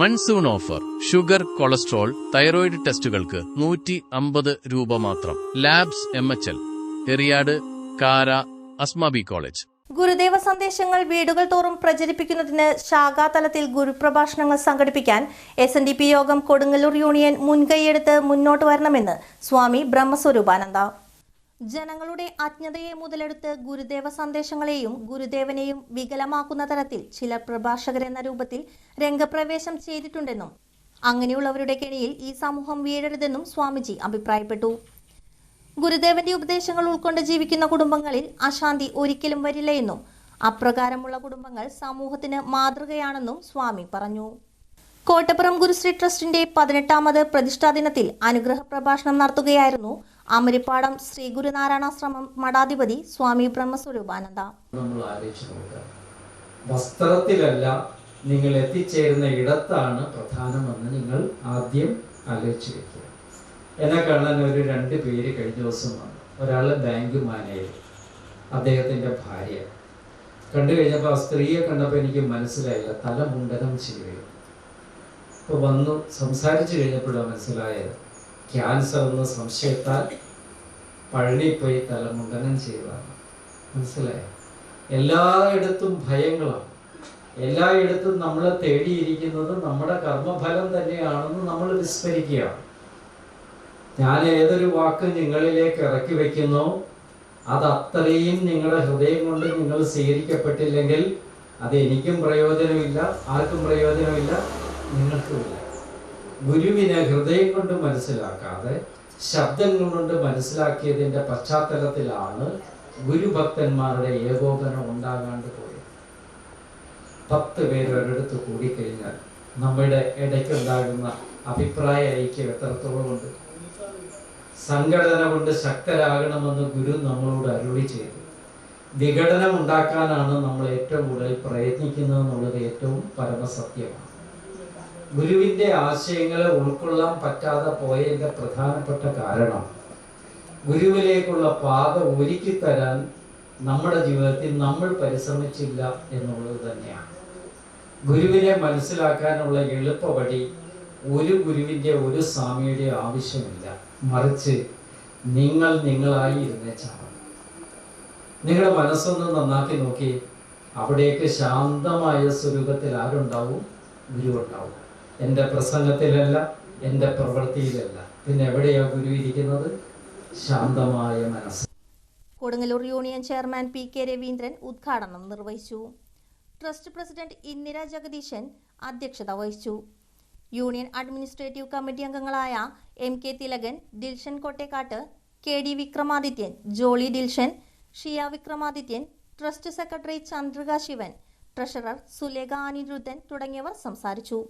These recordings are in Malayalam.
Monsoon offer. Sugar cholesterol thyroid ടെസ്റ്റുകൾക്ക് നൂറ്റി അമ്പത് രൂപ മാത്രം. Labs M H L. Eriyad Kara Asmabi college. Gurudeva സന്ദേശങ്ങൾ വീടുകൾ തോറും പ്രചരിപ്പിക്കുന്നതിന് ശാഖാതലത്തിൽ ഗുരുപ്രഭാഷണങ്ങൾ സംഘടിപ്പിക്കാൻ എസ് എൻ ഡി പി യോഗം കൊടുങ്ങല്ലൂർ യൂണിയൻ മുൻകൈയെടുത്ത് മുന്നോട്ട് വരണമെന്ന് സ്വാമി ബ്രഹ്മസ്വരൂപാനന്ദ. ജനങ്ങളുടെ അജ്ഞതയെ മുതലെടുത്ത് ഗുരുദേവ സന്ദേശങ്ങളെയും ഗുരുദേവനെയും വികലമാക്കുന്ന തരത്തിൽ ചില പ്രഭാഷകരെന്ന രൂപത്തിൽ രംഗപ്രവേശം ചെയ്തിട്ടുണ്ടെന്നും അങ്ങനെയുള്ളവരുടെ കെണിയിൽ ഈ സമൂഹം വീഴരുതെന്നും സ്വാമിജി അഭിപ്രായപ്പെട്ടു. ഗുരുദേവന്റെ ഉപദേശങ്ങൾ ഉൾക്കൊണ്ട് ജീവിക്കുന്ന കുടുംബങ്ങളിൽ അശാന്തി ഒരിക്കലും വരില്ല എന്നും അപ്രകാരമുള്ള കുടുംബങ്ങൾ സമൂഹത്തിന് മാതൃകയാണെന്നും സ്വാമി പറഞ്ഞു. കോട്ടപ്പുറം ഗുരുശ്രീ ട്രസ്റ്റിന്റെ പതിനെട്ടാമത് പ്രതിഷ്ഠാ ദിനത്തിൽ അനുഗ്രഹ പ്രഭാഷണം നടത്തുകയായിരുന്നു അമരിപ്പാടം ശ്രീ ഗുരുനാരായണാശ്രമം മഠാധിപതി സ്വാമി ബ്രഹ്മസ്വരൂപാനന്ദ. വസ്ത്രത്തിലല്ല നിങ്ങൾ എത്തിച്ചേരുന്ന ഇടത്താണ് പ്രധാനമെന്ന് നിങ്ങൾ ആദ്യം ആലോചിച്ച് വെക്കുക എന്നെ കാണാൻ ഒരു രണ്ട് പേര് കഴിഞ്ഞ ദിവസം വന്നു. ഒരാൾ ബാങ്ക് മാനേജർ അദ്ദേഹത്തിന്റെ ഭാര്യ. കണ്ടു കഴിഞ്ഞപ്പോൾ ആ സ്ത്രീയെ കണ്ടപ്പോൾ എനിക്ക് മനസ്സിലായില്ല തല മുണ്ടനം ചെയ്യുകയും അപ്പോൾ വന്നു സംസാരിച്ചു കഴിഞ്ഞപ്പോഴാണ് മനസ്സിലായത്. ക്യാൻസർ എന്ന സംശയത്താൽ പഴനി പോയി തല മുണ്ടനം ചെയ്തതാണ് മനസ്സിലായോ? എല്ലായിടത്തും ഭയങ്ങളാണ്. എല്ലായിടത്തും നമ്മളെ തേടിയിരിക്കുന്നത് നമ്മുടെ കർമ്മഫലം തന്നെയാണെന്ന് നമ്മൾ വിസ്മരിക്കുകയാണ്. ഞാൻ ഏതൊരു വാക്ക് നിങ്ങളിലേക്ക് ഇറക്കി വയ്ക്കുന്നു അത് അത്രയും നിങ്ങളുടെ ഹൃദയം കൊണ്ട് നിങ്ങൾ സ്വീകരിക്കപ്പെട്ടില്ലെങ്കിൽ അത് എനിക്കും പ്രയോജനമില്ല ആർക്കും പ്രയോജനമില്ല നിങ്ങൾക്കുമില്ല. ഗുരുവിനെ ഹൃദയം കൊണ്ട് മനസ്സിലാക്കാതെ ശബ്ദങ്ങൾ കൊണ്ട് മനസ്സിലാക്കിയതിന്റെ പശ്ചാത്തലത്തിലാണ് ഗുരുഭക്തന്മാരുടെ ഏകോപനം ഉണ്ടാകാണ്ട് പോയത്. പത്ത് പേര് ഒരിടത്ത് കൂടിക്കഴിഞ്ഞാൽ നമ്മുടെ ഇടയ്ക്കുണ്ടാകുന്ന അഭിപ്രായ ഐക്യം എത്രത്തോളം ഉണ്ട്? സംഘടന കൊണ്ട് ശക്തരാകണമെന്ന് ഗുരു നമ്മളോട് അരുളി ചെയ്തു. വിഘടനം ഉണ്ടാക്കാനാണ് നമ്മൾ ഏറ്റവും കൂടുതൽ പ്രയത്നിക്കുന്നത് എന്നുള്ളത് ഏറ്റവും പരമസത്യമാണ്. ഗുരുവിന്റെ ആശയങ്ങളെ ഉൾക്കൊള്ളാൻ പറ്റാതെ പോയതിന്റെ പ്രധാനപ്പെട്ട കാരണം ഗുരുവിലേക്കുള്ള പാത ഒരുക്കി തരാൻ നമ്മുടെ ജീവിതത്തിൽ നമ്മൾ പരിശ്രമിച്ചില്ല എന്നുള്ളത് തന്നെയാണ്. ഗുരുവിനെ മനസ്സിലാക്കാനുള്ള എളുപ്പവടി ഒരു ഗുരുവിന്റെ ഒരു സ്വാമിയുടെ ആവശ്യമില്ല. മറിച്ച് നിങ്ങൾ നിങ്ങളായി ഇരുന്നേച്ചാണ് നിങ്ങളുടെ മനസ്സൊന്ന് നന്നാക്കി നോക്കി അവിടേക്ക് ശാന്തമായ സ്വരൂപത്തിൽ ആരുണ്ടാവും? ഗുരു ഉണ്ടാവും എന്റെ പ്രസംഗത്തിലല്ല എന്റെ പ്രവൃത്തിയിലല്ല. പിന്നെ എവിടെയാ ഗുരു ഇരിക്കുന്നത്? ശാന്തമായ മനസ്സ്. Kodungallur union chairman P K Raveendran ഉദ്ഘാടനം നിർവഹിച്ചു. ട്രസ്റ്റ് പ്രസിഡന്റ് ഇന്ദിര ജഗദീശൻ അധ്യക്ഷത വഹിച്ചു. യൂണിയൻ അഡ്മിനിസ്ട്രേറ്റീവ് കമ്മിറ്റി അംഗങ്ങളായ M K Thilakan Dilshan Kottekkat K D Vikramadithyan Jolly Dilshan Shiya Vikramadithyan trust secretary Chandrika Sivan treasurer Sulekha Aniruddhan തുടങ്ങിയവർ സംസാരിച്ചു.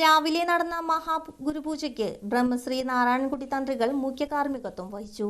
രാവിലെ നടന്ന മഹാഗുരുപൂജയ്ക്ക് ബ്രഹ്മശ്രീ നാരായണൻകുട്ടി തന്ത്രികൾ മുഖ്യ കാർമ്മികത്വം വഹിച്ചു.